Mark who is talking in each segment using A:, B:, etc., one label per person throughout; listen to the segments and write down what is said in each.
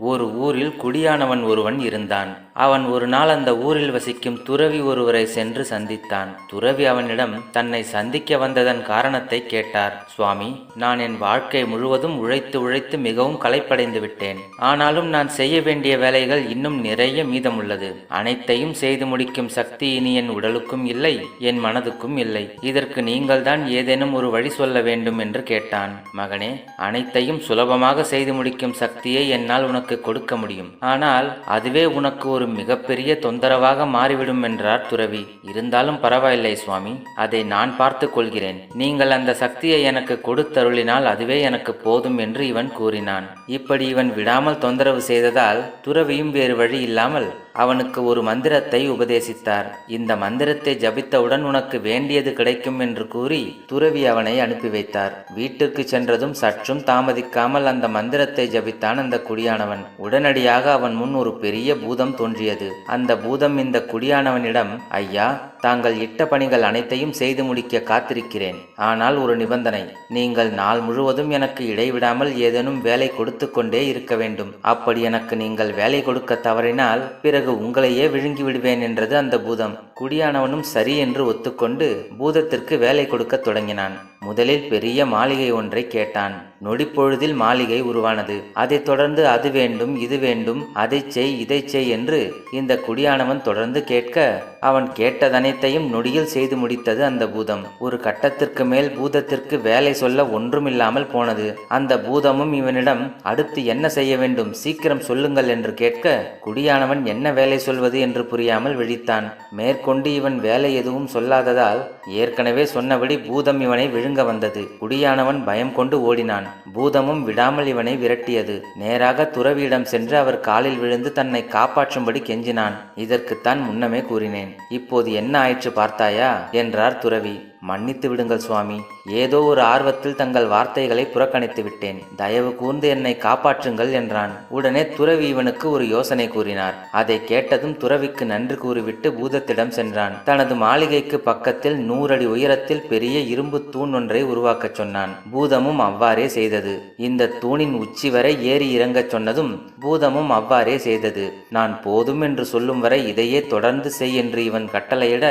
A: ஒரு ஊரில் குடியானவன் ஒருவன் இருந்தான். அவன் ஒரு நாள் அந்த ஊரில் வசிக்கும் துறவி ஒருவரை சென்று சந்தித்தான். துறவி அவனிடம் தன்னை சந்திக்க வந்ததன் காரணத்தை கேட்டார். சுவாமி நான் என் வாழ்க்கை முழுவதும் உழைத்து உழைத்து மிகவும் களைப்படைந்து விட்டேன். ஆனாலும் நான் செய்ய வேண்டிய வேலைகள் இன்னும் நிறைய மீதமுள்ளது. அனைத்தையும் செய்து முடிக்கும் சக்தி இனி என் உடலுக்கும் இல்லை என் மனதுக்கும் இல்லை. இதற்கு நீங்கள்தான் ஏதேனும் ஒரு வழி சொல்ல வேண்டும் என்று கேட்டான். மகனே அனைத்தையும் சுலபமாக செய்து முடிக்கும் சக்தியை என்னால் உனக்கு கொடுக்க முடியும். ஆனால் அதுவே உனக்கு ஒரு மிகப்பெரிய தொந்தரவாக மாறிவிடும் என்றார் துறவி. இருந்தாலும் பரவாயில்லை சுவாமி அதை நான் பார்த்து கொள்கிறேன். நீங்கள் அந்த சக்தியை எனக்கு கொடுத்தருளினால் அதுவே எனக்கு போதும் என்று இவன் கூறினான். இப்படி இவன் விடாமல் தொந்தரவு செய்ததால் துறவியும் வேறு வழி இல்லாமல் அவனுக்கு ஒரு மந்திரத்தை உபதேசித்தார். இந்த மந்திரத்தை ஜபித்தவுடன் உனக்கு வேண்டியது கிடைக்கும் என்று கூறி துறவி அவனை அனுப்பி வைத்தார். வீட்டிற்கு சென்றதும் சற்றும் தாமதிக்காமல் அந்த மந்திரத்தை ஜபித்தான் அந்த குடியானவன். உடனடியாக அவன் முன் ஒரு பெரிய பூதம் தோன்றியது. அந்த பூதம் இந்த குடியானவனிடம் ஐயா தாங்கள் இட்ட பணிகள் அனைத்தையும் செய்து முடிக்க காத்திருக்கிறேன். ஆனால் ஒரு நிபந்தனை நீங்கள் நாள் முழுவதும் எனக்கு இடைவிடாமல் ஏதேனும் வேலை கொடுத்து கொண்டே இருக்க வேண்டும். அப்படி எனக்கு நீங்கள் வேலை கொடுக்க தவறினால் பிறகு உங்களையே விழுங்கி விடுவேன் என்றது அந்த பூதம். குடியானவனும் சரி என்று ஒத்துக்கொண்டு பூதத்திற்கு வேலை கொடுக்க தொடங்கினான். முதலில் பெரிய மாளிகை ஒன்றை கேட்டான். நொடிப்பொழுதில் மாளிகை உருவானது. அதைத் தொடர்ந்து அது வேண்டும் இது வேண்டும் அதை செய் இதை செய் என்று இந்த குடியானவன் தொடர்ந்து கேட்க அவன் கேட்டதனைத்தையும் நொடியில் செய்து முடித்தது அந்த பூதம். ஒரு கட்டத்திற்கு மேல் பூதத்திற்கு வேலை சொல்ல ஒன்றுமில்லாமல் போனது. அந்த பூதமும் இவனிடம் அடுத்து என்ன செய்ய வேண்டும் சீக்கிரம் சொல்லுங்கள் என்று கேட்க குடியானவன் என்ன வேலை சொல்வது என்று புரியாமல் விழித்தான். மேற்கொண்டு இவன் வேலை எதுவும் சொல்லாததால் ஏற்கனவே சொன்னபடி பூதம் இவனை விழுங்க வந்தது. குடியானவன் பயம் கொண்டு ஓடினான். பூதமும் விடாமல் இவனை விரட்டியது. நேராக துறவியிடம் சென்று அவர் காலில் விழுந்து தன்னை காப்பாற்றும்படி கெஞ்சினான். இதற்குத்தான் முன்னமே கூறினேன். இப்போது என்ன ஆயிற்று பார்த்தாயா? என்றார் துறவி. மன்னித்து விடுங்கள் சுவாமி. ஏதோ ஒரு ஆர்வத்தில் தங்கள் வார்த்தைகளை புறக்கணித்து விட்டேன். தயவு கூர்ந்து என்னை காப்பாற்றுங்கள் என்றான். உடனே துறவி இவனுக்கு ஒரு யோசனை கூறினார். அதை கேட்டதும் துறவிக்கு நன்றி கூறிவிட்டு பூதத்திடம் சென்றான். தனது மாளிகைக்கு பக்கத்தில் நூறடி உயரத்தில் பெரிய இரும்பு தூண் ஒன்றை உருவாக்கச் சொன்னான். பூதமும் அவ்வாறே செய்தது. இந்த தூணின் உச்சி வரை ஏறி இறங்கச் சொன்னதும் பூதமும் அவ்வாறே செய்தது. நான் போதும் என்று சொல்லும் வரை இதையே தொடர்ந்து செய் என்று இவன் கட்டளையிட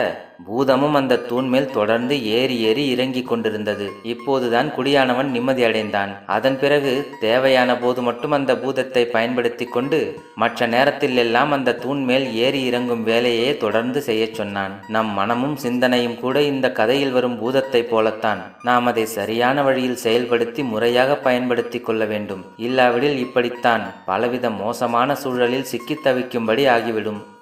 A: பூதமும் அந்த தூண் மேல் தொடர்ந்து ஏறி ஏறி இறங்கிக் கொண்டிருந்தது. இப்போதுதான் குடியானவன் நிம்மதி அடைந்தான் அதன் பிறகு தேவையான போது மட்டும் அந்த பூதத்தை பயன்படுத்தி கொண்டு மற்ற நேரத்தில் எல்லாம் அந்த தூண் மேல் ஏறி இறங்கும் வேலையே தொடர்ந்து செய்யச் சொன்னான். நம் மனமும் சிந்தனையும் கூட இந்த கதையில் வரும் பூதத்தை போலத்தான். நாம் அதை சரியான வழியில் செயல்படுத்தி முறையாக பயன்படுத்தி கொள்ள வேண்டும். இல்லாவிடில் இப்படித்தான் பலவித மோசமான சூழலில் சிக்கித் தவிக்கும்படி ஆகிவிடும்.